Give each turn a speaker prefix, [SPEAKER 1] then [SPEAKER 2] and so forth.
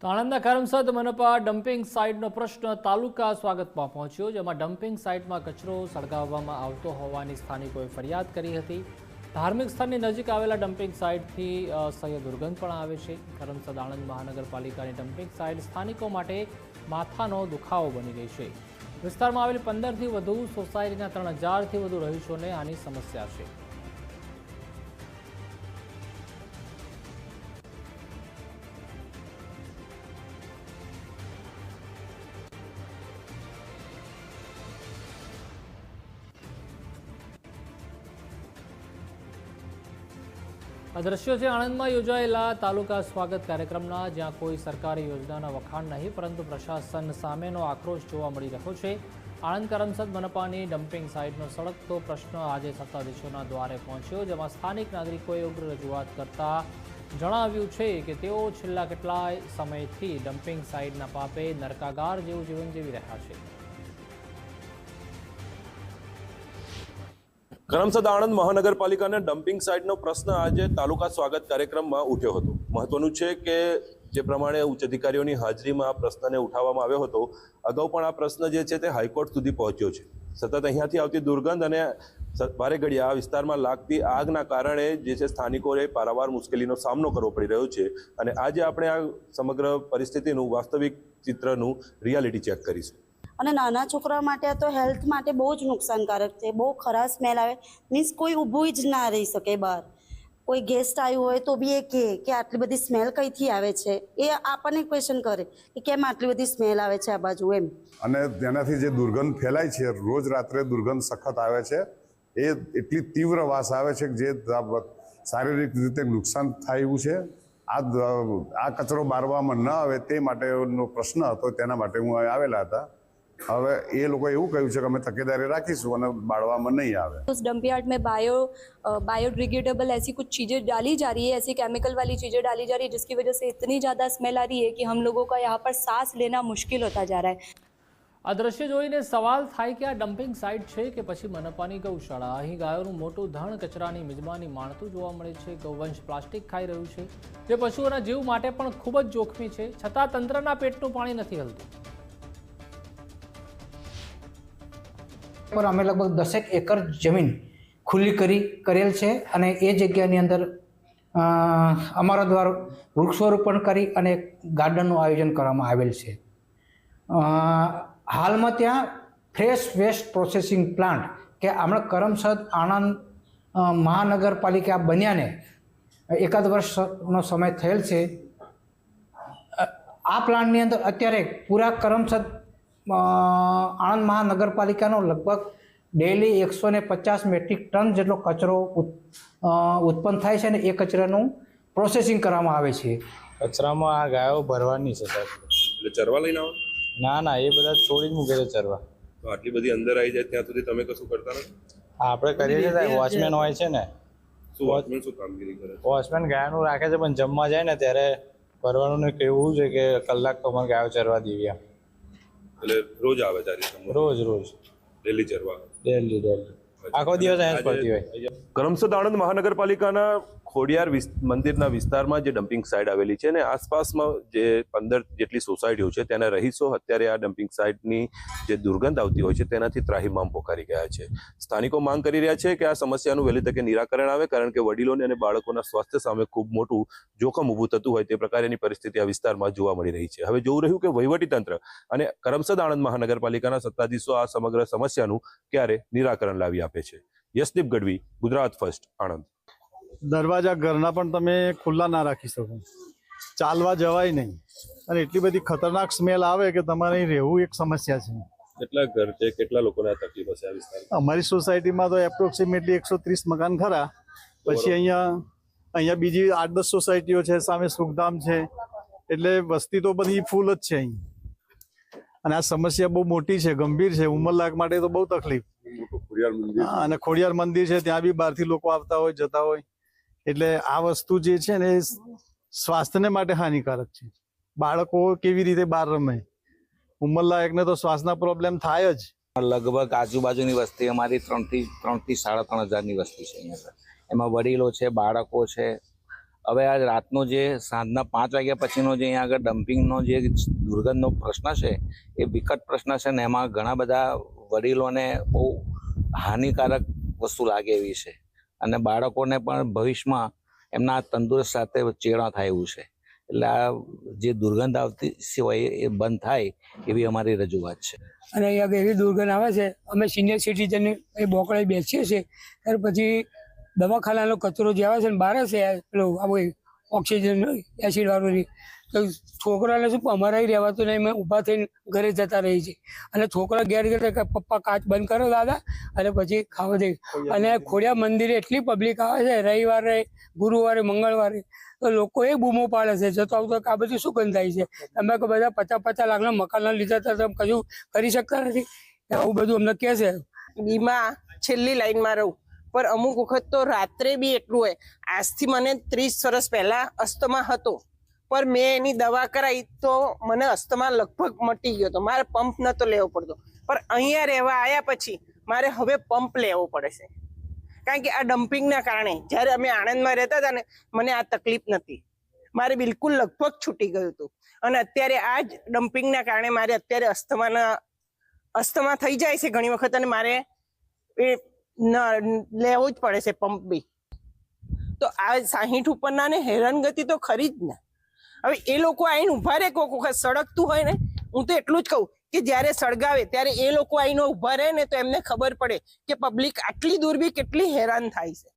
[SPEAKER 1] તો આણંદના કરમસદ મનપા ડમ્પિંગ સાઇટનો પ્રશ્ન તાલુકા સ્વાગતમાં પહોંચ્યો, જેમાં ડમ્પિંગ સાઇટમાં કચરો સળગાવવામાં આવતો હોવાની સ્થાનિકોએ ફરિયાદ કરી હતી. ધાર્મિક સ્થળની નજીક આવેલા ડમ્પિંગ સાઇટથી સહ્ય દુર્ગંધ પણ આવે છે. કરમસદ આણંદ મહાનગરપાલિકાની ડમ્પિંગ સાઇટ સ્થાનિકો માટે માથાનો દુખાવો બની ગઈ છે. વિસ્તારમાં આવેલી પંદરથી વધુ સોસાયટીના ત્રણ હજારથી વધુ રહીશોને આની સમસ્યા છે. આ દ્રશ્યો છે આણંદમાં યોજાયેલા તાલુકા સ્વાગત કાર્યક્રમના, જ્યાં કોઈ સરકારી યોજનાના વખાણ નહીં, પરંતુ પ્રશાસન સામેનો આક્રોશ જોવા મળી રહ્યો છે. આણંદ કરમસદ મનપાની ડમ્પિંગ સાઇટનો સળગતો પ્રશ્ન આજે સત્તાધીશોના દ્વારે પહોંચ્યો, જેમાં સ્થાનિક નાગરિકોએ ઉગ્ર રજૂઆત કરતા જણાવ્યું છે કે તેઓ છેલ્લા કેટલાય સમયથી ડમ્પિંગ સાઇટના પાપે નરકાગાર જેવું જીવન જીવી રહ્યા છે.
[SPEAKER 2] કરમસદ આણંદ મહાનગરપાલિકાના ડમ્પિંગ સાઇટનો પ્રશ્ન આજે તાલુકા સ્વાગત કાર્યક્રમમાં ઉઠ્યો હતો. મહત્વનું છે કે જે પ્રમાણે ઉચ્ચ અધિકારીઓની હાજરીમાં આ પ્રશ્નને ઉઠાવવામાં આવ્યો હતો, અગાઉ પણ આ પ્રશ્ન જે છે તે હાઈકોર્ટ સુધી પહોંચ્યો છે. સતત અહીંયાથી આવતી દુર્ગંધ અને ભારે ઘડિયા આ વિસ્તારમાં લાગતી આગના કારણે જે છે સ્થાનિકોએ પારાવાર મુશ્કેલીનો સામનો કરવો પડી રહ્યો છે અને આજે આપણે આ સમગ્ર પરિસ્થિતિનું વાસ્તવિક ચિત્રનું રિયાલિટી ચેક કરીશું.
[SPEAKER 3] અને નાના છોકરા માટે તો હેલ્થ માટે બહુ જ નુકસાનકારક છે. બહુ ખરાબ સ્મેલ આવે. મીન્સ કોઈ ઊભું જ ના રહી શકે બહાર. કોઈ ગેસ્ટ આવ્યું હોય તો બી એ કહે કે આટલી બધી સ્મેલ કઈથી આવે છે? એ આપણને ક્વેશ્ચન કરે કે કેમ આટલી બધી સ્મેલ આવે છે આ બાજુ એમ.
[SPEAKER 4] અને તેનાથી જે દુર્ગંધ ફેલાય છે, રોજ રાત્રે દુર્ગંધ સખત આવે છે, એ એટલી તીવ્ર વાસ આવે છે કે જે શારીરિક રીતે નુકસાન થાય એવું છે. આ આ કચરો બારવામાં ન આવે તે માટેનો પ્રશ્ન હતો, તેના માટે હું આવેલા હતા. હવે એ લોકોએ એવું કહ્યું છે કે અમે તકેદારી રાખીશું અને બાળવામાં નહીં આવે
[SPEAKER 5] उस डंप यार्ड में बायो बायोडिग्रेडेबल ऐसी कुछ चीज़ें डाली जा रही है ऐसी केमिकल वाली चीज़ें डाली जा रही है जिसकी वजह से इतनी ज़्यादा स्मेल आ रही है कि हम लोगों का यहाँ पर सांस लेना मुश्किल होता जा रहा है
[SPEAKER 1] આ દ્રશ્ય જોઈને સવાલ થાય કે આ ડમ્પિંગ સાઇટ છે કે પછી મનપાની ગૌશાળા અહીં ગાયોનું મોટું ધણ કચરાની મિજબાની માણતું જોવા મળે છે ગૌવંશ પ્લાસ્ટિક ખાઈ રહ્યું છે જે પશુઓના જીવ માટે પણ ખૂબ જ જોખમી છે છતાં તંત્રના પેટનું પાણી નથી હલતું
[SPEAKER 6] પર અમે લગભગ દસેક એકર જમીન ખુલ્લી કરી, કરેલ છે અને એ જગ્યાની અંદર અમારા દ્વારા વૃક્ષારોપણ કરી અને ગાર્ડનનું આયોજન કરવામાં આવેલ છે. હાલમાં ત્યાં ફ્રેશ વેસ્ટ પ્રોસેસિંગ પ્લાન્ટ કે હમણાં કરમસદ આણંદ મહાનગરપાલિકા બન્યાને એકાદ વર્ષનો સમય થયેલ છે. આ પ્લાન્ટની અંદર અત્યારે પૂરા કરમસદ આણંદ મહાનગરપાલિકાનો લગભગ ડેલી એકસો ને પચાસ મેટ્રિક ટન જેટલો કચરો ઉત- ઉત્પન્ન થાય છે અને એ કચરાનું પ્રોસેસિંગ કરવામાં આવે છે.
[SPEAKER 7] કચરામાં આ ગાયો ભરવાની છે સાહેબ.
[SPEAKER 2] એટલે ચરવા લઈને આવો?
[SPEAKER 7] ના ના એ બધા છોડી મૂકે છે ચરવા.
[SPEAKER 2] તો આટલી બધી અંદર આવી જાય ત્યાં સુધી તમે કશું કરતા નથી?
[SPEAKER 7] હા આપણે કરીએ છીએ સાહેબ. વોચમેન હોય છે ને.
[SPEAKER 2] શું વોચમેન શું કામગીરી કરે
[SPEAKER 7] વોચમેન ગાયનું રાખે છે પણ જમવા જાય ને ત્યારે ભરવાનું ને કહેવું છે કે કલાક તો અમારે ગાયો ચરવા દેવી
[SPEAKER 2] એટલે રોજ આવે તારી
[SPEAKER 7] રોજ રોજ.
[SPEAKER 2] ડેલી ચરવા
[SPEAKER 7] ડેલી ડેલી આખો દિવસ અહીંયા જ પડતી હોય.
[SPEAKER 2] કરમસદ આણંદ મહાનગરપાલિકાના ખોડિયાર મંદિરના વિસ્તારમાં જે ડમ્પિંગ સાઇટ આવેલી છે અને આસપાસમાં જે પંદર જેટલી સોસાયટીઓ છે તેના રહીશો અત્યારે આ ડમ્પિંગ સાઇટની જે દુર્ગંધ આવતી હોય છે તેનાથી ત્રાહિમામ પોકારી ગયા છે. સ્થાનિકો માંગ કરી રહ્યા છે કે આ સમસ્યાનું વહેલી તકે નિરાકરણ આવે કારણ કે વડીલોને અને બાળકોના સ્વાસ્થ્ય સામે ખૂબ મોટું જોખમ ઊભું થતું હોય તે પ્રકારની પરિસ્થિતિ આ વિસ્તારમાં જોવા મળી રહી છે. હવે જોવું રહ્યું કે વહીવટી તંત્ર અને કરમસદ આણંદ મહાનગરપાલિકાના સત્તાધીશો આ સમગ્ર સમસ્યાનું ક્યારે નિરાકરણ લાવી આપે છે. યશદીપ ગઢવી, ગુજરાત ફર્સ્ટ, આણંદ.
[SPEAKER 8] દરવાજા ઘરના પણ તમે ખુલ્લા ના રાખી શકો. ચાલવા જવાય નહીં. અને એટલી બધી ખતરનાક સ્મેલ આવે કે તમારે રહેવું એક સમસ્યા છે.
[SPEAKER 2] કેટલા ઘર છે? કેટલા લોકોને આ તકલીફ હશે આ વિસ્તારમાં?
[SPEAKER 8] અમારી સોસાયટીમાં તો એપ્રોક્સિમેટલી એકસો ત્રીસ મકાન ખરા. પછી અહીંયા અહીંયા બીજી આઠ દસ સોસાયટીઓ છે સામે સુખધામ છે. એટલે વસ્તી તો બધી ફૂલ જ છે અહીં. અને આ સમસ્યા બહુ મોટી છે ગંભીર છે. ઉંમરલાયક માટે તો બહુ તકલીફ. અને ખોડિયાર મંદિર છે ત્યાં બી બહારથી લોકો આવતા હોય જતા હોય. એટલે આ વસ્તુ જે છે ને સ્વાસ્થ્યને માટે હાનિકારક છે. બાળકો કેવી રીતે બહાર રમે? ઉંમરલાયકને તો શ્વાસના પ્રોબ્લેમ થાય જ.
[SPEAKER 9] લગભગ આજુબાજુની વસ્તી અમારી ત્રણથી ત્રણથી સાડા ત્રણ હજારની વસ્તી છે અહીંયા એમાં વડીલો છે, બાળકો છે. હવે આ રાતનો જે સાંજના પાંચ વાગ્યા પછીનો જે અહીંયા આગળ ડમ્પિંગનો જે દુર્ગંધનો પ્રશ્ન છે, એ વિકટ પ્રશ્ન છે ને એમાં ઘણા બધા વડીલોને બહુ હાનિકારક વસ્તુ લાગે એવી છે. અને બાળકોને પણ ભવિષ્યમાં એમના તંદુરસ્ત સાથે ચેડા થાય એવું છે. એટલે આ જે દુર્ગંધ આવતી સિવાય એ બંધ થાય એવી અમારી રજૂઆત છે.
[SPEAKER 10] અને અહીંયા એવી દુર્ગંધ આવે છે, અમે સિનિયર સિટીઝન એ બોકડે બેસીએ છીએ, ત્યાર પછી દવાખાનાનો કચરો જે આવે છે ને બહાર છે, પેલો આ ઓક્સિજન એસિડ વાળું છોકરાને શું અમારા રહેવા રહેવાતું નહીં મેં ઊભા થઈને ઘરે જતા રહી છે. અને છોકરા ઘેર ઘેર પપ્પા કાચ બંધ કરો દાદા. અને પછી ખાવા દે. અને ખોડિયા મંદિરે એટલી પબ્લિક આવે છે રવિવારે ગુરુવારે મંગળવારે તો લોકો એ બૂમો પાડે છે જતો આવતો કે આ બધું શું ગંધાય છે? તમે કે બધા પચાસ પચાસ લાખના મકાનના લીધા તો તમે કશું કરી શકતા નથી. આવું બધું અમને કહે છે.
[SPEAKER 11] બીમાં છેલ્લી લાઈનમાં રહું પણ અમુક વખત તો રાત્રે બી એટલું હોય. આજથી મને ત્રીસ વર્ષ પહેલા અસ્તમા હતો. પણ મેં એની દવા કરાવી તો મને અસ્થમા લગભગ મટી ગયો હતો મારે પંપ નતો લેવો પડતો. પણ અહીંયા રહેવા આવ્યા પછી મારે હવે પંપ લેવો પડે છે. કારણ કે આ ડમ્પિંગના કારણે જ્યારે અમે આણંદમાં રહેતા હતા ને, મને આ તકલીફ નથી મારે બિલકુલ લગભગ છૂટી ગયું હતું. અને અત્યારે આ જ ડમ્પિંગના કારણે મારે અત્યારે અસ્થમાના, અસ્થમા થઈ જાય છે ઘણી વખત અને મારે એ લેવું જ પડે છે પંપ બી. તો આ સાહીઠ ઉપરના ને હેરાનગતિ તો ખરી જ ને. હવે એ લોકો આવીને ઊભા રહે કોઈક વખત, સળગતું હોય ને, હું તો એટલું જ કહું કે જ્યારે સળગાવે, ત્યારે એ લોકો આવીને ઊભા રહે ને તો એમને ખબર પડે કે પબ્લિક આટલી દૂર બી કેટલી હેરાન થાય છે.